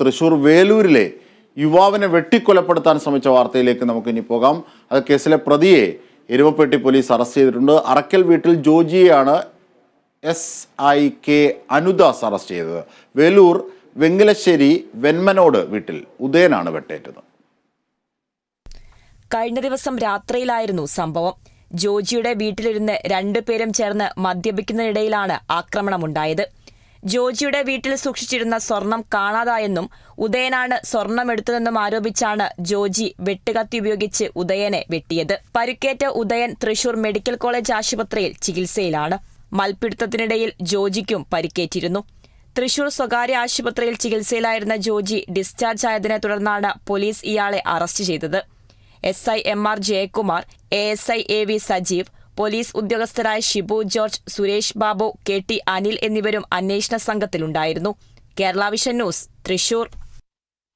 തൃശൂർ വേലൂരിലെ യുവാവിനെ വെട്ടിക്കൊലപ്പെടുത്താൻ ശ്രമിച്ച വാർത്തയിലേക്ക് നമുക്ക് ഇനി പോകാം. അത് കേസിലെ പ്രതിയെ എരുവപ്പെട്ടി പോലീസ് അറസ്റ്റ് ചെയ്തിട്ടുണ്ട്. അറക്കൽ വീട്ടിൽ ജോജിയെയാണ് S I K Anudas arrest ചെയ്തത്. വേലൂർ വെങ്കലശ്ശേരി വെന്മനോട് വീട്ടിൽ ഉദയനാണ് വെട്ടേറ്റത്. കഴിഞ്ഞ ദിവസം രാത്രിയിലായിരുന്നു സംഭവം. ജോജിയുടെ വീട്ടിലിരുന്ന് രണ്ടുപേരും ചേർന്ന് മദ്യപിക്കുന്നതിനിടയിലാണ് ആക്രമണമുണ്ടായത്. ജോജിയുടെ വീട്ടിൽ സൂക്ഷിച്ചിരുന്ന സ്വർണം കാണാതായെന്നും ഉദയനാണ് സ്വർണം എടുത്തതെന്നും ആരോപിച്ചാണ് ജോജി വെട്ടുകത്തി ഉപയോഗിച്ച് ഉദയനെ വെട്ടിയത്. പരിക്കേറ്റ ഉദയൻ തൃശൂർ മെഡിക്കൽ കോളേജ് ആശുപത്രിയിൽ ചികിത്സയിലാണ്. മൽപിടുത്തത്തിനിടയിൽ ജോജിക്കും പരിക്കേറ്റിരുന്നു. തൃശൂർ സ്വകാര്യ ആശുപത്രിയിൽ ചികിത്സയിലായിരുന്ന ജോജി ഡിസ്ചാർജ് ആയതിനെ തുടർന്നാണ് പോലീസ് ഇയാളെ അറസ്റ്റ് ചെയ്തത്. S I M R Jayakumar A S I A V Sajeev police ഉദ്യോഗസ്ഥരായ Shibu George Suresh Babu K T Anil എന്നിവരും അന്വേഷണ സംഘത്തിലുണ്ടായിരുന്നു. Kerala vision news Thrissur.